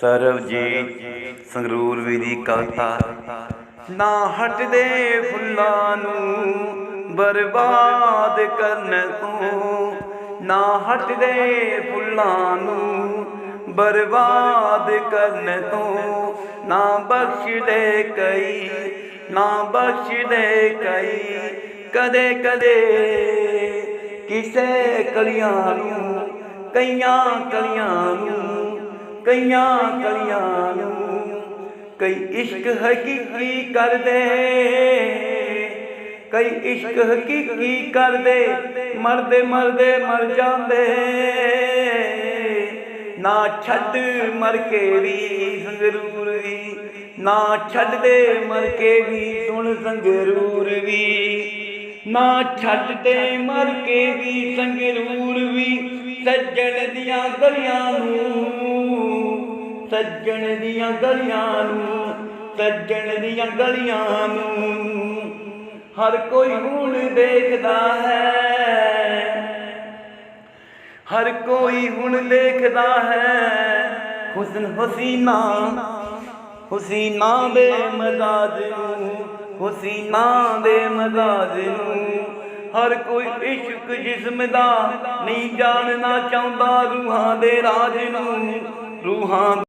ਸਰਬਜੀਤ ਸੰਗਰੂਰ ਵੀ ਦੀ ਕਵਿਤਾ। ਨਾ ਹਟਦੇ ਫੁੱਲਾਂ ਨੂੰ ਬਰਬਾਦ ਕਰਨ ਤੋਂ। ਨਾ ਹਟਦੇ ਫੁੱਲਾਂ ਨੂੰ ਬਰਬਾਦ ਕਰਨ ਤੋਂ। ਨਾ ਬਖਸ਼ਦੇ ਕਈ, ਨਾ ਬਖਸ਼ਦੇ ਕਈ। ਕਦੇ ਕਦੇ ਕਿਸੇ ਕਲੀਆਂ ਨੂੰ, ਕਈਆਂ ਕਲੀਆਂ ਕਈਆਂ ਕਲੀਆਂ ਨੂੰ ਕਈ ਇਸ਼ਕ ਹਕੀਕੀ ਕਰਦੇ, ਕਈ ਇਸ਼ਕ ਹਕੀਕੀ ਕਰਦੇ, ਮਰਦੇ ਮਰਦੇ ਮਰ ਜਾਂਦੇ। ਨਾ ਛੱਡ ਮਰ ਕੇ ਵੀ ਸੰਗਰੂਰ ਵੀ, ਨਾ ਛੱਡਦੇ ਮਰ ਕੇ ਵੀ ਸੁਣ ਸੰਗਰੂਰ ਵੀ। ਨਾ ਛੱਡਦੇ ਮਰ ਕੇ ਵੀ ਸੰਗਰੂਰ ਵੀ, ਸੱਜਣ ਦੀਆਂ ਗਲੀਆਂ ਨੂੰ ਸੱਜਣ ਦੀਆਂ ਗਲੀਆਂ ਨੂੰ ਸੱਜਣ ਦੀਆਂ ਗਲੀਆਂ ਨੂੰ। ਹਰ ਕੋਈ ਹੁਣ ਦੇਖਦਾ ਹੈ, ਹਰ ਕੋਈ ਹੁਣ ਦੇਖਦਾ ਹੈ। ਹੁਸਨ ਹਸੀਨਾ, ਹੁਸੀਨਾ ਦੇ ਮਜ਼ਾਜ ਨੂੰ, ਹੁਸੀਨਾ ਦੇ ਮਜ਼ਾਜ ਨੂੰ। ਹਰ ਕੋਈ ਇਸ਼ਕ ਜਿਸਮ ਦਾ ਨਹੀਂ ਜਾਣਨਾ ਚਾਹੁੰਦਾ ਰੂਹਾਂ ਦੇ ਰਾਜ ਨੂੰ, ਰੂਹਾਂ